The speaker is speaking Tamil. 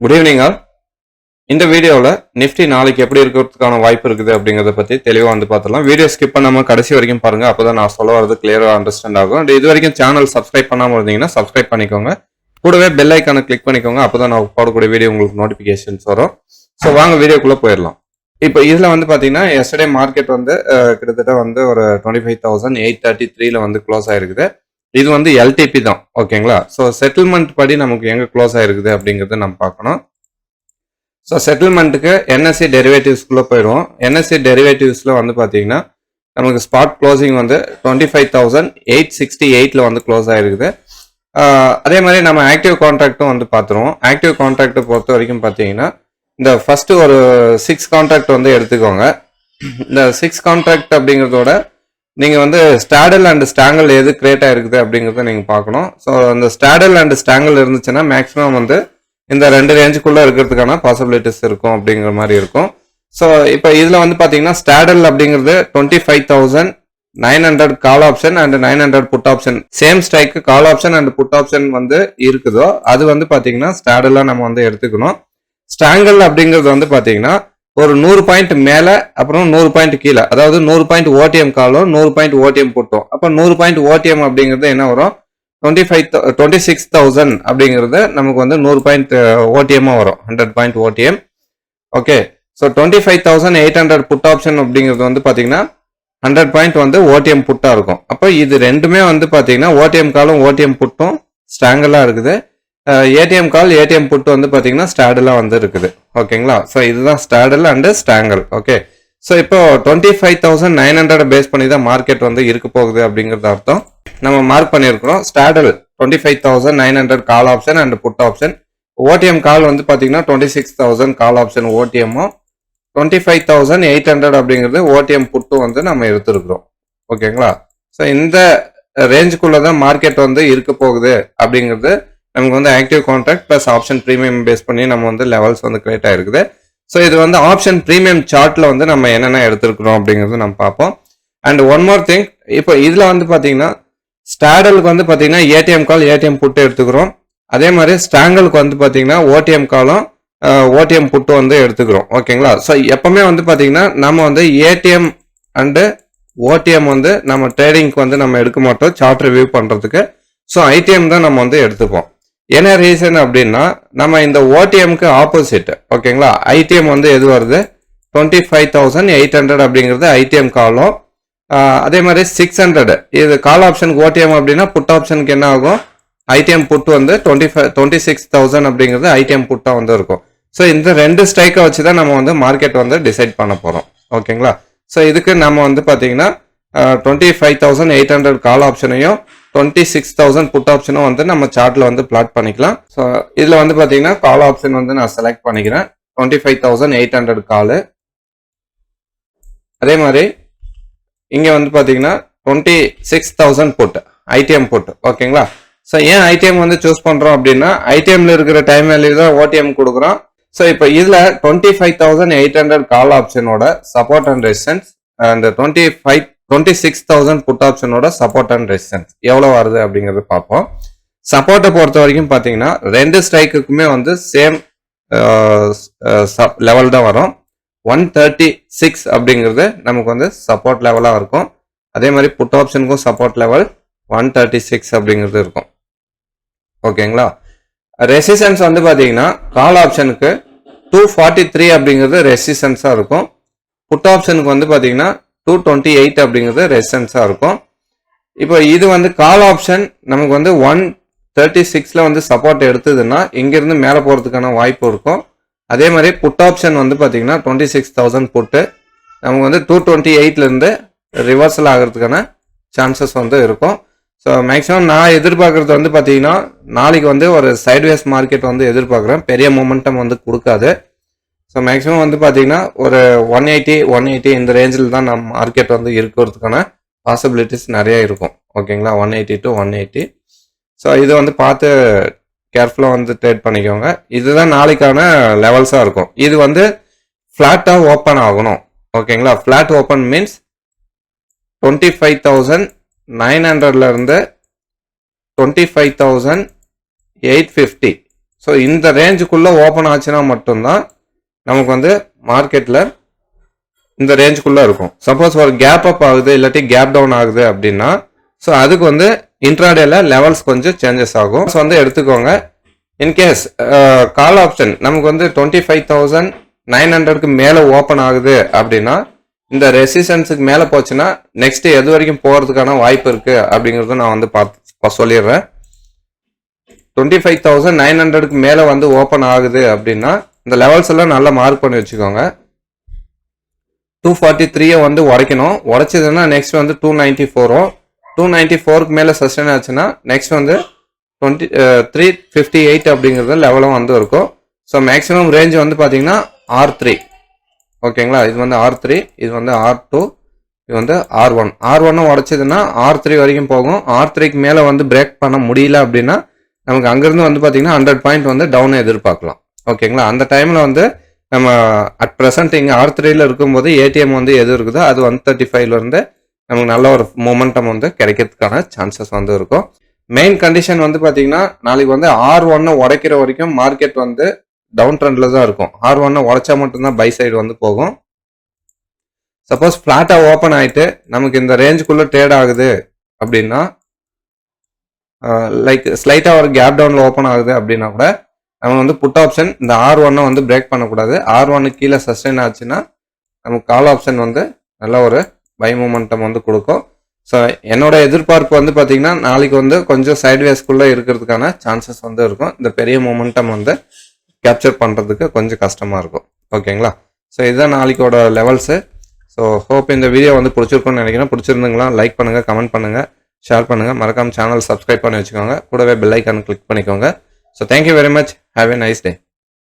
குட் ஈவினிங் ஆல் இந்த வீடியோவில் நிஃப்டி நாளைக்கு எப்படி இருக்கிறதுக்கான வாய்ப்பு இருக்குது அப்படிங்கிறத பற்றி தெளிவாக வந்து பார்த்துலாம் வீடியோ ஸ்கிப் பண்ணாமல் கடைசி வரைக்கும் பாருங்கள் அப்போ தான் நான் சொல்ல வரது கிளியராக அண்டர்ஸ்டாண்ட் ஆகும். அண்ட் இது வரைக்கும் சேனல் சப்ஸ்கிரைப் பண்ணாமல் இருந்தீங்கன்னா சப்ஸ்கிரைப் பண்ணிக்கோங்க. கூடவே பெல் ஐக்கானை கிளிக் பண்ணிக்கோங்க. அப்போ தான் நான் போடக்கூடிய வீடியோ உங்களுக்கு நோட்டிஃபிகேஷன்ஸ் வரும். ஸோ வாங்க வீடியோக்குள்ளே போயிடலாம். இப்போ இதில் வந்து பார்த்தீங்கன்னா எஸ்டர்டே மார்க்கெட் வந்து கிட்டத்தட்ட வந்து ஒரு twenty five thousand eight thirty த்ரீல வந்து க்ளோஸ் ஆயிருக்குது. இது வந்து எல்டிபி தான் ஓகேங்களா ஸோ செட்டில்மெண்ட் படி நமக்கு எங்கே க்ளோஸ் ஆகிருக்குது அப்படிங்கிறத நம்ம பார்க்கணும். ஸோ செட்டில்மெண்ட்டுக்கு என்எஸ்சி டெரிவேட்டிவ்ஸ்குள்ளே போயிடுவோம். என்எஸ்சி டெரிவேட்டிவ்ஸில் வந்து பார்த்தீங்கன்னா நமக்கு ஸ்பாட் க்ளோசிங் வந்து twenty five thousand eight sixty எயிட்டில் வந்து க்ளோஸ் ஆகிருக்குது அதே மாதிரி நம்ம ஆக்டிவ் கான்ட்ராக்ட்டும் வந்து பார்த்துருவோம் ஆக்டிவ் கான்ட்ராக்டை பொறுத்த வரைக்கும் பார்த்தீங்கன்னா இந்த ஃபஸ்ட்டு ஒரு சிக்ஸ் கான்ட்ராக்ட் வந்து எடுத்துக்கோங்க. இந்த சிக்ஸ் கான்ட்ராக்ட் அப்படிங்கிறதோட நீங்கள் வந்து ஸ்டாடல் அண்ட் ஸ்டாங்கல் எது கிரியேட் ஆகிருக்குது அப்படிங்கிறத நீங்கள் பார்க்கணும். ஸோ அந்த ஸ்டாடல் அண்ட் ஸ்டாங்கல் இருந்துச்சுன்னா மேக்ஸிமம் வந்து இந்த ரெண்டு ரேஞ்சுக்குள்ளே இருக்கிறதுக்கான பாசிபிலிட்டிஸ் இருக்கும் அப்படிங்கிற மாதிரி இருக்கும். ஸோ இப்போ இதில் வந்து பார்த்தீங்கன்னா ஸ்டாடல் அப்படிங்கிறது twenty five thousand nine hundred call option and nine hundred put option same strike call option and put option வந்து இருக்குதோ அது வந்து பார்த்தீங்கன்னா ஸ்டாடலாக நம்ம வந்து எடுத்துக்கணும். ஸ்டாங்கல் அப்படிங்கிறது வந்து பார்த்தீங்கன்னா ஒரு நூறு பாயிண்ட் மேலே அப்புறம் நூறு பாயிண்ட் கீழே. அதாவது நூறு பாயிண்ட் ஓடிஎம் காலும் நூறு பாயிண்ட் ஓடிஎம் புட்டும். அப்போ நூறு பாயிண்ட் ஓடிஎம் அப்படிங்கிறது என்ன வரும்? Twenty five twenty six thousand அப்படிங்கிறது நமக்கு வந்து நூறு பாயிண்ட் ஓடிஎம்மாக வரும். Hundred point OTM okay so twenty five thousand eight hundred put option அப்படிங்கிறது வந்து பார்த்தீங்கன்னா ஹண்ட்ரட் பாயிண்ட் வந்து ஓடிஎம் புட்டாக இருக்கும். அப்போ இது ரெண்டுமே வந்து பார்த்தீங்கன்னா ஓடிஎம் காலும் ஓடிஎம் புட்டும் ஸ்ட்ராங்கலாக இருக்குது. ஏடிஎம் கால் ஏடிஎம் புட்டு வந்து பார்த்தீங்கன்னா ஸ்டாடலாக வந்து இருக்குது. ஓகேங்களா? ஸோ இதுதான் straddle and strangle okay so இப்போ twenty five thousand nine hundred base பண்ணி தான் மார்க்கெட் வந்து இருக்க போகுது அப்படிங்கிறது அர்த்தம். நம்ம மார்க் பண்ணியிருக்கிறோம். Straddle twenty five thousand nine hundred call option and put option OTM call வந்து பார்த்தீங்கன்னா twenty six thousand call option ஓடிஎம்மும் twenty five thousand eight hundred அப்படிங்கிறது ஓடிஎம் புட்டும் வந்து நம்ம எடுத்துருக்குறோம். ஓகேங்களா? ஸோ இந்த ரேஞ்சுக்குள்ளே தான் மார்க்கெட் வந்து இருக்க போகுது அப்படிங்கிறது நமக்கு வந்து active contract plus option premium base பண்ணி நம்ம வந்து லெவல்ஸ் வந்து கிரியேட் ஆயிருக்குது. ஸோ இது வந்து ஆப்ஷன் ப்ரீமியம் சார்ட்டில் வந்து நம்ம என்னென்ன எடுத்துருக்குறோம் அப்படிங்கிறது நம்ம பார்ப்போம். அண்ட் ஒன் மோர் திங் இப்போ இதில் வந்து பார்த்தீங்கன்னா ஸ்டாடலுக்கு வந்து பார்த்தீங்கன்னா ஏடிஎம் கால் ஏடிஎம் புட்டு எடுத்துக்கிறோம். அதே மாதிரி ஸ்டாங்கலுக்கு வந்து பார்த்தீங்கன்னா ஓடிஎம் காலும் ஓடிஎம் புட்டு வந்து எடுத்துக்கிறோம். ஓகேங்களா ஸோ எப்பவுமே வந்து பார்த்தீங்கன்னா நம்ம வந்து ஏடிஎம் அண்டு ஓடிஎம் வந்து நம்ம ட்ரேடிங்க்கு வந்து நம்ம எடுக்க மாட்டோம் சார்ட் ரிவ்யூ பண்ணுறதுக்கு ஸோ ஐடிஎம் தான் நம்ம வந்து எடுத்துப்போம். என்ன ரீசன் அப்படின்னா நம்ம இந்த ஓடிஎம்க்கு ஆப்போசிட் ஓகேங்களா ஐடிஎம் வந்து எது வருது? Twenty five thousand eight hundred அப்படிங்கிறது ஐடிஎம் காலம் அதே மாதிரி சிக்ஸ் ஹண்ட்ரட் இது கால் ஆப்ஷனுக்கு ஓடிஎம் அப்படின்னா புட் ஆப்ஷனுக்கு என்ன ஆகும்? ஐடிஎம் புட் வந்து twenty five twenty six thousand அப்படிங்கிறது ஐடிஎம் புட்டாக வந்து இருக்கும். ஸோ இந்த ரெண்டு ஸ்ட்ரைக்கை வச்சு தான் நம்ம வந்து மார்க்கெட் வந்து டிசைட் பண்ண போகிறோம் ஓகேங்களா ஸோ இதுக்கு நம்ம வந்து பார்த்தீங்கன்னா twenty five thousand eight hundred call ஆப்ஷனையும் twenty six thousand put ஆப்ஷனும் வந்து நம்ம சார்ட்டில் வந்து பிளாட் பண்ணிக்கலாம். ஸோ இதில் வந்து பார்த்தீங்கன்னா கால் ஆப்ஷன் வந்து நான் செலக்ட் பண்ணிக்கிறேன். Twenty five thousand eight hundred call அதே மாதிரி இங்கே வந்து பார்த்தீங்கன்னா twenty six thousand put ITM put ஓகேங்களா? ஸோ ஏன் ஐடிஎம் வந்து சூஸ் பண்ணுறோம் அப்படின்னா ஐடிஎம்ல இருக்கிற டைம் வேல்யூ தான் ஓடிஎம் கொடுக்குறோம். ஸோ இப்போ இதில் twenty five thousand eight hundred call ஆப்ஷனோட support and resistance and twenty five twenty six thousand put ஆப்ஷனோட support and resistance எவ்வளோ வருது அப்படிங்கிறது பார்ப்போம். சப்போர்ட்டை பொறுத்த வரைக்கும் பார்த்தீங்கன்னா ரெண்டு ஸ்ட்ரைக்குக்குமே வந்து சேம் லெவல் தான் வரும். ஒன் தேர்ட்டி சிக்ஸ் அப்படிங்கிறது நமக்கு வந்து சப்போர்ட் லெவலாக இருக்கும். அதே மாதிரி put ஆப்ஷனுக்கும் support level one thirty six அப்படிங்கிறது இருக்கும். ஓகேங்களா? ரெசிஸ்டன்ஸ் வந்து பார்த்தீங்கன்னா கால் ஆப்ஷனுக்கு டூ ஃபார்ட்டி த்ரீ அப்படிங்கிறது ரெசிஸ்டன்ஸாக இருக்கும். புட் ஆப்ஷனுக்கு வந்து பார்த்தீங்கன்னா டூ டுவெண்ட்டி எயிட் அப்படிங்கிறது ரெசிஸ்டன்ஸாக இருக்கும். இப்போ இது வந்து கால் ஆப்ஷன் நமக்கு வந்து ஒன் தேர்ட்டி சிக்ஸில் வந்து சப்போர்ட் எடுத்ததுன்னா இங்கேருந்து மேலே போகிறதுக்கான வாய்ப்பு இருக்கும். அதே மாதிரி புட் ஆப்ஷன் வந்து பார்த்தீங்கன்னா டுவெண்ட்டி சிக்ஸ் தௌசண்ட் புட்டு நமக்கு வந்து டூ டுவெண்ட்டி எயிட்லேருந்து ரிவர்சல் ஆகிறதுக்கான சான்சஸ் வந்து இருக்கும். ஸோ மேக்ஸிமம் நான் எதிர்பார்க்குறது வந்து பார்த்தீங்கன்னா நாளைக்கு வந்து ஒரு சைட்வேஸ் மார்க்கெட் வந்து எதிர்பார்க்குறேன். பெரிய மொமெண்டம் வந்து கொடுக்காது. ஸோ மேக்ஸிமம் வந்து பார்த்தீங்கன்னா ஒரு ஒன் எயிட்டி ஒன் எயிட்டி இந்த ரேஞ்சில் தான் நம்ம மார்க்கெட் வந்து இருக்கிறதுக்கான பாசிபிலிட்டிஸ் நிறைய இருக்கும். ஓகேங்களா one eighty to one eighty so இது வந்து பார்த்து கேர்ஃபுல்லாக வந்து ட்ரேட் பண்ணிக்கோங்க. இதுதான் நாளைக்கான லெவல்ஸாக இருக்கும். இது வந்து ஃப்ளாட்டாக ஓப்பன் ஆகணும். ஓகேங்களா flat open means twenty five thousand nine ஹண்ட்ரட்லேருந்து twenty five thousand eight fifty so இந்த ரேஞ்சுக்குள்ளே ஓப்பன் ஆச்சுன்னா மட்டும்தான் நமக்கு வந்து மார்க்கெட்டில் இந்த ரேஞ்சுக்குள்ளே இருக்கும். சப்போஸ் ஒரு கேப் அப் ஆகுது இல்லாட்டி கேப் டவுன் ஆகுது அப்படின்னா ஸோ அதுக்கு வந்து இன்ட்ராடேல லெவல்ஸ் கொஞ்சம் சேஞ்சஸ் ஆகும். ஸோ வந்து எடுத்துக்கோங்க. இன்கேஸ் கால் ஆப்ஷன் நமக்கு வந்து டுவெண்ட்டி ஃபைவ் தௌசண்ட் நைன் ஹண்ட்ரட்க்கு மேலே ஓப்பன் ஆகுது அப்படின்னா இந்த ரெசிஸ்டன்ஸுக்கு மேலே போச்சுன்னா நெக்ஸ்ட் எது வரைக்கும் போகிறதுக்கான வாய்ப்பு இருக்குது அப்படிங்கிறத நான் வந்து பார்த்து சொல்லிடுறேன். டுவெண்ட்டி ஃபைவ் தௌசண்ட் நைன் ஹண்ட்ரடுக்கு மேலே வந்து ஓப்பன் ஆகுது அப்படின்னா இந்த லெவல்ஸ் எல்லாம் நல்லா மார்க் பண்ணி வச்சுக்கோங்க. டூ ஃபார்ட்டி த்ரீயை வந்து உடைக்கணும். உடைச்சதுன்னா நெக்ஸ்ட் வந்து டூ நைன்ட்டி ஃபோரும் டூ நைன்ட்டி ஃபோருக்கு மேலே சஸ்டெயின் ஆச்சுன்னா நெக்ஸ்ட் வந்து டுவெண்ட்டி த்ரீ ஃபிஃப்டி எயிட் அப்படிங்கிறது லெவலும் வந்து இருக்கும். ஸோ மேக்ஸிமம் ரேஞ்ச் வந்து பார்த்தீங்கன்னா ஆர் த்ரீ ஓகேங்களா? இது வந்து ஆர் த்ரீ இது வந்து ஆர் டூ இது வந்து ஆர் ஒன் ஆர் ஒன்னும் உடச்சதுன்னா ஆர் த்ரீ வரைக்கும் போகும். ஆர் த்ரீக்கு மேலே வந்து பிரேக் பண்ண முடியல அப்படின்னா நமக்கு அங்கேருந்து வந்து பார்த்தீங்கன்னா ஹண்ட்ரட் பாயிண்ட் வந்து டவுன் எதிர்பார்க்கலாம். ஓகேங்களா? அந்த டைமில் வந்து நம்ம அட் ப்ரெசென்ட் இங்கே ஆர் த்ரீல இருக்கும்போது ஏடிஎம் வந்து எது இருக்குதோ அது ஒன் தேர்ட்டி ஃபைவ்லேருந்து நமக்கு நல்ல ஒரு மூமெண்டம் வந்து கிடைக்கிறதுக்கான சான்சஸ் வந்து இருக்கும். மெயின் கண்டிஷன் வந்து பார்த்தீங்கன்னா நாளைக்கு வந்து ஆர் ஒன்னு உடைக்கிற வரைக்கும் மார்க்கெட் வந்து டவுன் ட்ரெண்டில் தான் இருக்கும். ஆர் ஒன்னு உடைச்சா மட்டும்தான் பை சைடு வந்து போகும். சப்போஸ் ஃப்ளாட்டாக ஓப்பன் ஆகிட்டு நமக்கு இந்த ரேஞ்சுக்குள்ளே ட்ரேட் ஆகுது அப்படின்னா லைக் ஸ்லைட்டாக ஒரு கேப் டவுனில் ஓப்பன் ஆகுது அப்படின்னா கூட நம்ம வந்து புட் ஆப்ஷன் இந்த ஆர் ஒன்னை வந்து பிரேக் பண்ணக்கூடாது. ஆர் ஒன்னு கீழே சஸ்டெயின் ஆச்சுன்னா நமக்கு கால் ஆப்ஷன் வந்து நல்ல ஒரு பை மூமெண்டம் வந்து கொடுக்கும். ஸோ என்னோட எதிர்பார்ப்பு வந்து பார்த்தீங்கன்னா நாளைக்கு வந்து கொஞ்சம் சைட்வேஸ்க்குள்ளே இருக்கிறதுக்கான சான்சஸ் வந்து இருக்கும். இந்த பெரிய மூமெண்டம் வந்து கேப்சர் பண்ணுறதுக்கு கொஞ்சம் கஷ்டமாக இருக்கும். ஓகேங்களா ஸோ இதுதான் நாளைக்கோட லெவல்ஸு ஸோ ஹோப் இந்த வீடியோ வந்து பிடிச்சிருக்கும்னு நினைக்கிறேன். பிடிச்சிருந்துங்களா லைக் பண்ணுங்கள் கமெண்ட் பண்ணுங்கள் ஷேர் பண்ணுங்கள் மறக்காம சேனல் சப்ஸ்கிரைப் பண்ணி வச்சுக்கோங்க. கூடவே பெல் ஐக்கான் கிளிக் பண்ணிக்கோங்க. So thank you very much. Have a nice day.